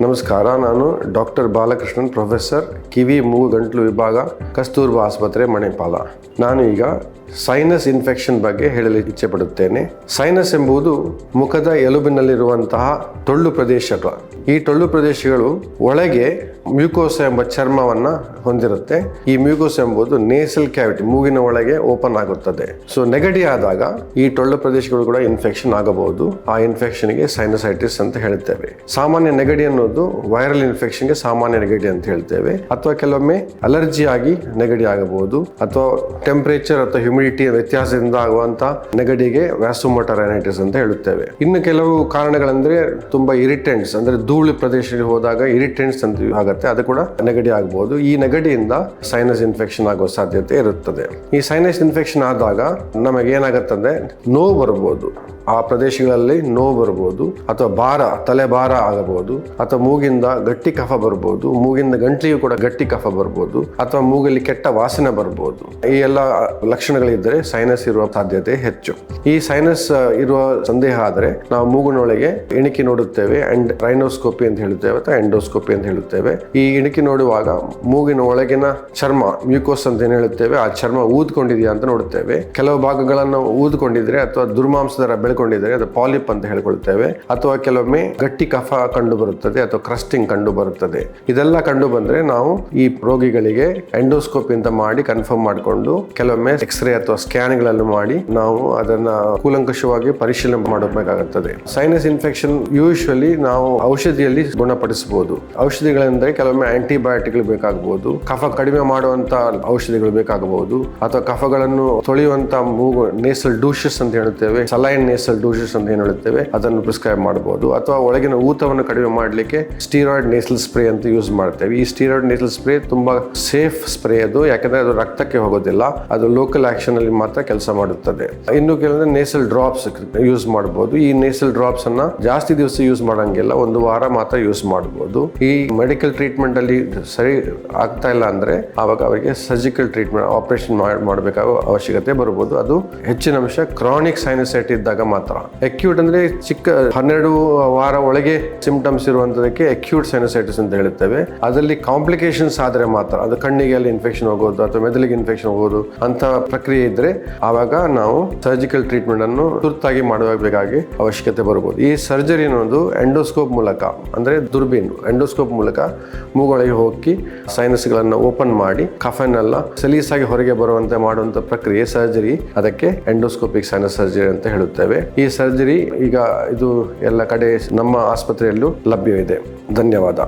ನಮಸ್ಕಾರ ನಾನು doctor Balakrishnan professor ಕಿವಿ ಮೂಗು ಗಂಟಲು ವಿಭಾಗ ಕಸ್ತೂರ್ಬಾ ಆಸ್ಪತ್ರೆ ಮಣಿಪಾಲ. ನಾನು ಈಗ ಸೈನಸ್ ಇನ್ಫೆಕ್ಷನ್ ಬಗ್ಗೆ ಹೇಳಲು ಇಚ್ಛೆ ಪಡುತ್ತೇನೆ. ಸೈನಸ್ ಎಂಬುದು ಮುಖದ ಎಲುಬಿನಲ್ಲಿರುವಂತಹ ಟೊಳ್ಳು ಪ್ರದೇಶಗಳು ಈ ಟೊಳ್ಳು ಪ್ರದೇಶಗಳು ಒಳಗೆ ಮ್ಯೂಕೋಸ್ ಎಂಬ ಚರ್ಮವನ್ನ ಹೊಂದಿರುತ್ತೆ. ಈ ಮ್ಯೂಕೋಸ್ ಎಂಬುದು ನೇಸಲ್ ಕ್ಯಾವಿಟಿ ಮೂಗಿನ ಒಳಗೆ ಓಪನ್ ಆಗುತ್ತದೆ. ಸೊ ನೆಗಡಿ ಆದಾಗ ಈ ಟೊಳ್ಳು ಪ್ರದೇಶಗಳು ಕೂಡ ಇನ್ಫೆಕ್ಷನ್ ಆಗಬಹುದು. ಆ ಇನ್ಫೆಕ್ಷನ್ಗೆ ಸೈನಸೈಟಿಸ್ ಅಂತ ಹೇಳ್ತೇವೆ. ಸಾಮಾನ್ಯ ನೆಗಡಿ ಅನ್ನೋದು ವೈರಲ್ ಇನ್ಫೆಕ್ಷನ್ಗೆ ಸಾಮಾನ್ಯ ನೆಗಡಿ ಅಂತ ಹೇಳ್ತೇವೆ. ಅಥವಾ ಕೆಲವೊಮ್ಮೆ ಅಲರ್ಜಿ ಆಗಿ ನೆಗಡಿ ಆಗಬಹುದು. ಅಥವಾ ಟೆಂಪರೇಚರ್ ಅಥವಾ ಹ್ಯುಮಿಡಿಟಿ ವ್ಯತ್ಯಾಸದಿಂದ ಆಗುವಂತ ನೆಗಡಿಗೆ ವ್ಯಾಸೋಮೋಟರೈನೈಟಿಸ್ ಅಂತ ಹೇಳುತ್ತೇವೆ. ಇನ್ನು ಕೆಲವು ಕಾರಣಗಳಂದ್ರೆ ತುಂಬಾ ಇರಿಟೆಂಟ್ಸ್ ಅಂದ್ರೆ ಧೂಳು ಪ್ರದೇಶದಲ್ಲಿ ಹೋದಾಗ ಇರಿಟೆಂಟ್ಸ್ ಅಂತ ಆಗುತ್ತೆ. ಅದು ಕೂಡ ನೆಗಡಿ ಆಗಬಹುದು ಈ ನೆಗಡಿಯಿಂದ ಸೈನಸ್ ಇನ್ಫೆಕ್ಷನ್ ಆಗುವ ಸಾಧ್ಯತೆ ಇರುತ್ತದೆ. ಈ ಸೈನಸ್ ಇನ್ಫೆಕ್ಷನ್ ಆದಾಗ ನಮಗೆ ಏನಾಗುತ್ತದೆ ನೋವು ಬರಬಹುದು ಆ ಪ್ರದೇಶಗಳಲ್ಲಿ ನೋವು ಬರಬಹುದು ಅಥವಾ ಭಾರ, ತಲೆ ಭಾರ ಆಗಬಹುದು. ಅಥವಾ ಮೂಗಿಂದ ಗಟ್ಟಿ ಕಫ ಬರಬಹುದು ಮೂಗಿಂದ ಗಂಟ್ಲಿಗೂ ಕೂಡ ಗಟ್ಟಿ ಕಫ ಬರಬಹುದು ಅಥವಾ ಮೂಗಲ್ಲಿ ಕೆಟ್ಟ ವಾಸನೆ ಬರಬಹುದು ಈ ಎಲ್ಲ ಲಕ್ಷಣಗಳಿದ್ದರೆ ಸೈನಸ್ ಇರುವ ಸಾಧ್ಯತೆ ಹೆಚ್ಚು. ಈ ಸೈನಸ್ ಇರುವ ಸಂದೇಹ ಆದರೆ ನಾವು ಮೂಗಿನೊಳಗೆ ಎಣಿಕೆ ನೋಡುತ್ತೇವೆ ಅಂಡ್ ರೈನೋಸ್ಕೋಪಿ ಅಂತ ಹೇಳುತ್ತೇವೆ ಅಥವಾ ಎಂಡೋಸ್ಕೋಪಿ ಅಂತ ಹೇಳುತ್ತೇವೆ. ಈ ಇಣಿಕೆ ನೋಡುವಾಗ ಮೂಗಿನ ಒಳಗಿನ ಚರ್ಮ ಮ್ಯೂಕೋಸ್ ಅಂತ ಏನು ಹೇಳುತ್ತೇವೆ, ಆ ಚರ್ಮ ಊದ್ಕೊಂಡಿದೆಯಾ ಅಂತ ನೋಡುತ್ತೇವೆ. ಕೆಲವು ಭಾಗಗಳನ್ನು ಊದ್ಕೊಂಡಿದ್ರೆ ಅಥವಾ ದುರ್ಮಾಂಸದರ ಬೆಳ್ಕೊಂಡಿದ್ರೆ ಅದು ಪಾಲಿಪ್ ಅಂತ ಹೇಳ್ಕೊಳ್ತೇವೆ. ಅಥವಾ ಕೆಲವೊಮ್ಮೆ ಗಟ್ಟಿ ಕಫ ಕಂಡು ಬರುತ್ತದೆ ಅಥವಾ ಕ್ರಸ್ಟಿಂಗ್ ಕಂಡು ಬರುತ್ತದೆ. ಇದೆಲ್ಲ ಕಂಡು ಬಂದ್ರೆ ನಾವು ಈ ರೋಗಿಗಳಿಗೆ ಎಂಡೋಸ್ಕೋಪಿ ಅಂತ ಮಾಡಿ ಕನ್ಫರ್ಮ್ ಮಾಡಿಕೊಂಡು ಕೆಲವೊಮ್ಮೆ ಎಕ್ಸ್ರೇ ಅಥವಾ ಸ್ಕ್ಯಾನ್ಗಳನ್ನು ಮಾಡಿ ನಾವು ಅದನ್ನ ಕೂಲಂಕಷವಾಗಿ ಪರಿಶೀಲನೆ ಮಾಡಬೇಕಾಗುತ್ತದೆ. ಸೈನಸ್ ಇನ್ಫೆಕ್ಷನ್ ಯೂಶುವಲಿ ನಾವು ಔಷಧಿಯಲ್ಲಿ ಗುಣಪಡಿಸಬಹುದು. ಔಷಧಿಗಳೆಂದರೆ ಕೆಲವೊಮ್ಮೆ ಆಂಟಿಬಯೋಟಿಕ್ಗಳು ಬೇಕಾಗಬಹುದು ಕಫ ಕಡಿಮೆ ಮಾಡುವಂತ ಔಷಧಿಗಳು ಬೇಕಾಗಬಹುದು ಅಥವಾ ಕಫಗಳನ್ನು ತೊಳೆಯುವಂತ ಮೂಗು ನೇಸಲ್ ಡೂಷಸ್ ಅಂತ ಹೇಳುತ್ತೇವೆ ಸಲೈನ್ ನೇಸಲ್ ಡೂಷಸ್ ಅಂತ ಏನು ಹೇಳುತ್ತೇವೆ, ಅದನ್ನು ಪ್ರಿಸ್ಕ್ರೈಬ್ ಮಾಡಬಹುದು. ಅಥವಾ ಒಳಗಿನ ಊತವನ್ನು ಕಡಿಮೆ ಮಾಡಲಿಕ್ಕೆ ಸ್ಟೀರಾಯ್ಡ್ ನೇಸಲ್ ಸ್ಪ್ರೇ ಅಂತ ಯೂಸ್ ಮಾಡ್ತೇವೆ. ಈ ಸ್ಟೀರಾಯ್ಡ್ ನೇಸಲ್ ಸ್ಪ್ರೇ ತುಂಬಾ ಸೇಫ್ ಸ್ಪ್ರೇ ಅದು. ಯಾಕಂದ್ರೆ ಅದು ರಕ್ತಕ್ಕೆ ಹೋಗೋದಿಲ್ಲ. ಅದು ಲೋಕಲ್ ಆಕ್ಷನ್ ಅಲ್ಲಿ ಮಾತ್ರ ಕೆಲಸ ಮಾಡುತ್ತದೆ. ಇನ್ನು ಕೆಲವೊಂದು ನೇಸಲ್ ಡ್ರಾಪ್ಸ್ ಯೂಸ್ ಮಾಡಬಹುದು ಈ ನೇಸಲ್ ಡ್ರಾಪ್ಸ್ ಅನ್ನ ಜಾಸ್ತಿ ದಿವಸ ಯೂಸ್ ಮಾಡಂಗಿಲ್ಲ, ಒಂದು ವಾರ ಮಾತ್ರ ಯೂಸ್ ಮಾಡಬಹುದು ಈ ಮೆಡಿಕಲ್ ಟ್ರೀಟ್ಮೆಂಟ್ ಅಲ್ಲಿ ಸರಿ ಆಗ್ತಾ ಇಲ್ಲ ಅಂದ್ರೆ ಆವಾಗ ಅವರಿಗೆ ಸರ್ಜಿಕಲ್ ಟ್ರೀಟ್ಮೆಂಟ್ ಆಪರೇಷನ್ ಮಾಡಬೇಕಾಗ ಅವಶ್ಯಕತೆ ಬರಬಹುದು. ಅದು ಹೆಚ್ಚಿನ ಅಂಶ ಕ್ರಾನಿಕ್ ಸೈನಸೈಟ್ ಇದ್ದಾಗ ಮಾತ್ರ. ಅಕ್ಯೂಟ್ ಅಂದ್ರೆ ಚಿಕ್ಕ ಹನ್ನೆರಡು ವಾರ ಒಳಗೆ ಸಿಂಪ್ಟಮ್ಸ್ ಇರುವಂತದಕ್ಕೆ ಅಕ್ಯೂಟ್ ಸೈನಸೈಟಿಸ್ ಅಂತ ಹೇಳುತ್ತೇವೆ. ಅದರಲ್ಲಿ ಕಾಂಪ್ಲಿಕೇಶನ್ಸ್ ಆದ್ರೆ ಮಾತ್ರ, ಅದು ಕಣ್ಣಿಗೆ ಅಲ್ಲಿ ಇನ್ಫೆಕ್ಷನ್ ಹೋಗೋದು ಅಥವಾ ಮೆದುಳಿಗೆ ಇನ್ಫೆಕ್ಷನ್ ಹೋಗೋದು ಅಂತ ಪ್ರಕ್ರಿಯೆ ಇದ್ರೆ ಆವಾಗ ನಾವು ಸರ್ಜಿಕಲ್ ಟ್ರೀಟ್ಮೆಂಟ್ ಅನ್ನು ತುರ್ತಾಗಿ ಮಾಡಬೇಕಾಗಿ ಅವಶ್ಯಕತೆ ಬರಬಹುದು. ಈ ಸರ್ಜರಿ ಅನ್ನೋದು ಎಂಡೋಸ್ಕೋಪ್ ಮೂಲಕ, ಅಂದ್ರೆ ದುರ್ಬೀನ್ ಎಂಡೋಸ್ಕೋಪ್ ಮೂಲಕ ಮೂಗೊಳಗೆ ಹೋಗಿ ಸೈನಸ್ಗಳನ್ನು ಓಪನ್ ಮಾಡಿ ಕಫನೆಲ್ಲ ಸಲೀಸಾಗಿ ಹೊರಗೆ ಬರುವಂತೆ ಮಾಡುವಂತ ಪ್ರಕ್ರಿಯೆ ಸರ್ಜರಿ ಅದಕ್ಕೆ ಎಂಡೋಸ್ಕೋಪಿಕ್ ಸೈನಸ್ ಸರ್ಜರಿ ಅಂತ ಹೇಳುತ್ತೇವೆ. ಈ ಸರ್ಜರಿ ಈಗ ಇದು ಎಲ್ಲ ಕಡೆ ನಮ್ಮ ಆಸ್ಪತ್ರೆಯಲ್ಲೂ ಲಭ್ಯವಿದೆ. ಧನ್ಯವಾದ.